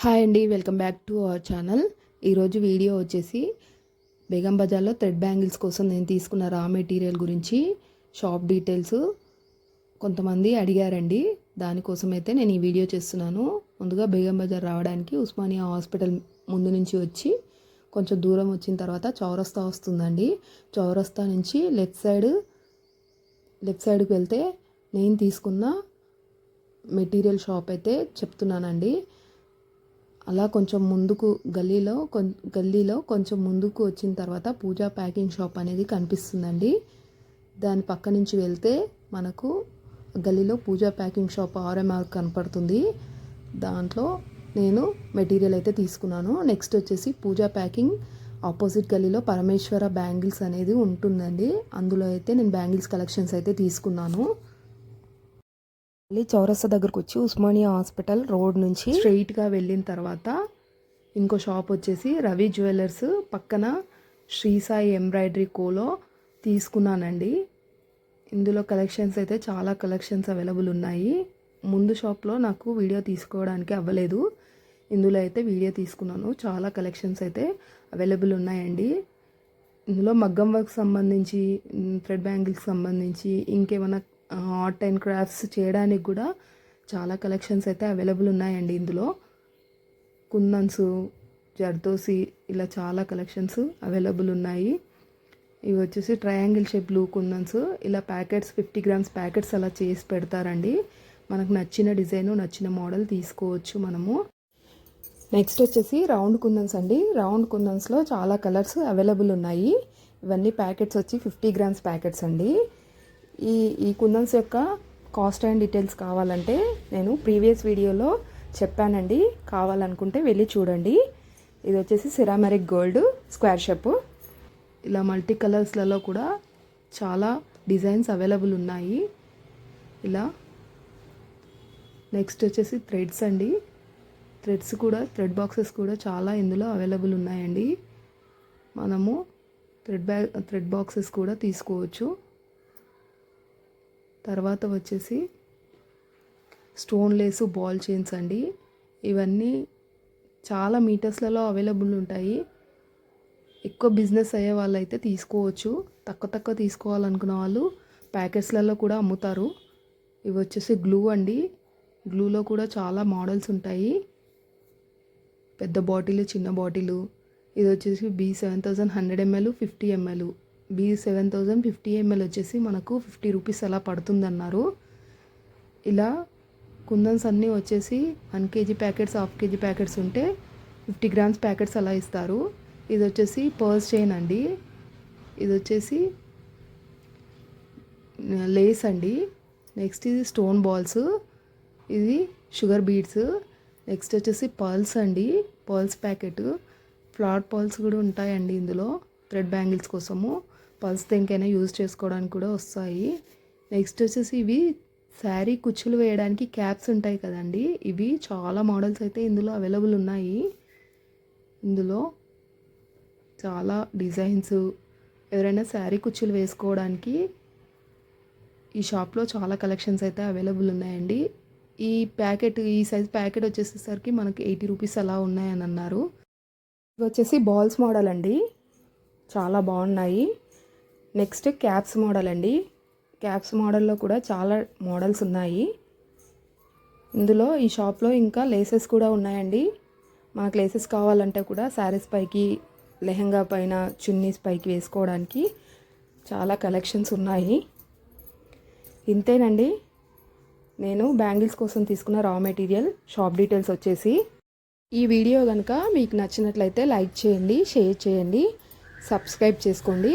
Hi అండి welcome back to our channel. ఈరోజు video వచ్చేసి బేగం బజార్లో థ్రెడ్ బ్యాంగిల్స్ కోసం నేను తీసుకున్న రా మెటీరియల్ గురించి షాప్ డీటెయిల్స్ కొంతమంది అడిగారండి. దానికోసం అయితే నేను ఈ వీడియో చేస్తున్నాను. ముందుగా బేగం బజార్ రావడానికి ఉస్మానియా హాస్పిటల్ ముందు నుంచి వచ్చి కొంచెం దూరం వచ్చిన తర్వాత చౌరస్తా వస్తుందండి. చౌరస్తా నుంచి లెఫ్ట్ సైడ్ లెఫ్ట్ సైడ్కి వెళ్తే నేను తీసుకున్న మెటీరియల్ షాప్ అయితే చెప్తున్నానండి. అలా కొంచెం ముందుకు గల్లీలో కొం గల్లీలో కొంచెం ముందుకు వచ్చిన తర్వాత పూజా ప్యాకింగ్ షాప్ అనేది కనిపిస్తుందండి. దాని పక్క నుంచి వెళ్తే మనకు గల్లీలో పూజా ప్యాకింగ్ షాప్ ఆర్ఎంఆర్ కనపడుతుంది. దాంట్లో నేను మెటీరియల్ అయితే తీసుకున్నాను. నెక్స్ట్ వచ్చేసి పూజా ప్యాకింగ్ ఆపోజిట్ గల్లీలో పరమేశ్వర బ్యాంగిల్స్ అనేది ఉంటుందండి. అందులో అయితే నేను బ్యాంగిల్స్ కలెక్షన్స్ అయితే తీసుకున్నాను. మళ్ళీ చౌరస్తా దగ్గరకు వచ్చి ఉస్మానియా హాస్పిటల్ రోడ్ నుంచి స్ట్రైట్గా వెళ్ళిన తర్వాత ఇంకో షాప్ వచ్చేసి రవి జ్యువెలర్స్ పక్కన శ్రీ సాయి ఎంబ్రాయిడరీ కోలో తీసుకున్నానండి. ఇందులో కలెక్షన్స్ అయితే చాలా కలెక్షన్స్ అవైలబుల్ ఉన్నాయి. ముందు షాప్లో నాకు వీడియో తీసుకోవడానికి అవ్వలేదు. ఇందులో అయితే వీడియో తీసుకున్నాను. చాలా కలెక్షన్స్ అయితే అవైలబుల్ ఉన్నాయండి. ఇందులో మగ్గం వర్క్ సంబంధించి థ్రెడ్ బ్యాంగిల్కి సంబంధించి ఇంకేమైనా ఆర్ట్ అండ్ క్రాఫ్ట్స్ చేయడానికి కూడా చాలా కలెక్షన్స్ అయితే అవైలబుల్ ఉన్నాయండి ఇందులో. కుందన్స్ జర్దోసి ఇలా చాలా కలెక్షన్స్ అవైలబుల్ ఉన్నాయి. ఇవి వచ్చేసి ట్రయాంగిల్ షేప్ బ్లూ కుందన్స్. ఇలా ప్యాకెట్స్ ఫిఫ్టీ గ్రామ్స్ ప్యాకెట్స్ అలా చేసి పెడతారండి. మనకు నచ్చిన డిజైన్ నచ్చిన మోడల్ తీసుకోవచ్చు మనము. నెక్స్ట్ వచ్చేసి రౌండ్ కుందన్స్ అండి. రౌండ్ కుందన్స్లో చాలా కలర్స్ అవైలబుల్ ఉన్నాయి. ఇవన్నీ ప్యాకెట్స్ వచ్చి ఫిఫ్టీ గ్రామ్స్ ప్యాకెట్స్ అండి. ఈ ఈ కుందన్స్ యొక్క కాస్ట్ అండ్ డీటెయిల్స్ కావాలంటే నేను ప్రీవియస్ వీడియోలో చెప్పానండి. కావాలనుకుంటే వెళ్ళి చూడండి. ఇది వచ్చేసి సిరామెరిక్ గోల్డ్ స్క్వేర్ షేప్. ఇలా మల్టీ కలర్స్లలో కూడా చాలా డిజైన్స్ అవైలబుల్ ఉన్నాయి. ఇలా నెక్స్ట్ వచ్చేసి థ్రెడ్స్ అండి. థ్రెడ్స్ కూడా థ్రెడ్ బాక్సెస్ కూడా చాలా ఇందులో అవైలబుల్ ఉన్నాయండి. మనము థ్రెడ్ బ్యాగ్ థ్రెడ్ బాక్సెస్ కూడా తీసుకోవచ్చు. తర్వాత వచ్చేసి స్టోన్ లేసు బాల్ చైన్స్ అండి. ఇవన్నీ చాలా మీటర్స్లలో అవైలబుల్ ఉంటాయి. ఎక్కువ బిజినెస్ అయ్యే వాళ్ళు అయితే తీసుకోవచ్చు. తక్కువ తక్కువ తీసుకోవాలనుకున్న వాళ్ళు ప్యాకెట్స్లలో కూడా అమ్ముతారు. ఇవి వచ్చేసి గ్లూ అండి. గ్లూలో కూడా చాలా మోడల్స్ ఉంటాయి. పెద్ద బాటిల్ చిన్న బాటిల్. ఇది వచ్చేసి B seven thousand hundred ML fifty ML. B seven thousand fifty ML వచ్చేసి మనకు ఫిఫ్టీ రూపీస్ అలా పడుతుందన్నారు. ఇలా కుందన్స్ అన్నీ వచ్చేసి one kg packets half kg packets ఉంటే ఫిఫ్టీ గ్రామ్స్ ప్యాకెట్స్ అలా ఇస్తారు. ఇది వచ్చేసి పర్స్ చైన్ అండి. ఇది వచ్చేసి లేస్ అండి. నెక్స్ట్ ఇది స్టోన్ బాల్స్ ఇది షుగర్ బీడ్స్ నెక్స్ట్ వచ్చేసి పర్ల్స్ అండి. పర్ల్స్ ప్యాకెట్ ఫ్లాట్ పర్ల్స్ కూడా ఉంటాయండి ఇందులో థ్రెడ్ బ్యాంగిల్స్ కోసము. పల్స్ దేనికైనా యూజ్ చేసుకోవడానికి కూడా వస్తాయి. నెక్స్ట్ వచ్చేసి ఇవి శారీ కుచ్చులు వేయడానికి క్యాప్స్ ఉంటాయి కదండి. ఇవి చాలా మోడల్స్ అయితే ఇందులో అవైలబుల్ ఉన్నాయి. ఇందులో చాలా డిజైన్స్ ఎవరైనా శారీ కుచ్చులు వేసుకోవడానికి ఈ షాప్లో చాలా కలెక్షన్స్ అయితే అవైలబుల్ ఉన్నాయండి. ఈ ప్యాకెట్ ఈ సైజ్ ప్యాకెట్ వచ్చేసేసరికి మనకి ఎయిటీ రూపీస్ అలా ఉన్నాయని అన్నారు. ఇవి వచ్చేసి బాల్స్ మోడల్ అండి. చాలా బాగున్నాయి. నెక్స్ట్ క్యాప్స్ మోడల్ అండి. క్యాప్స్ మోడల్లో కూడా చాలా మోడల్స్ ఉన్నాయి. ఇందులో ఈ షాప్లో ఇంకా లేసెస్ కూడా ఉన్నాయండి. మనకు లేసెస్ కావాలంటే కూడా శారీస్ పైకి లెహంగా పైన చున్నీస్ పైకి వేసుకోవడానికి చాలా కలెక్షన్స్ ఉన్నాయి. ఇంతేనండి. నేను బ్యాంగిల్స్ కోసం తీసుకున్న రా మెటీరియల్ షాప్ డీటెయిల్స్ వచ్చేసి. ఈ వీడియో కనుక మీకు నచ్చినట్లయితే లైక్ చేయండి షేర్ చేయండి సబ్స్క్రైబ్ చేసుకోండి.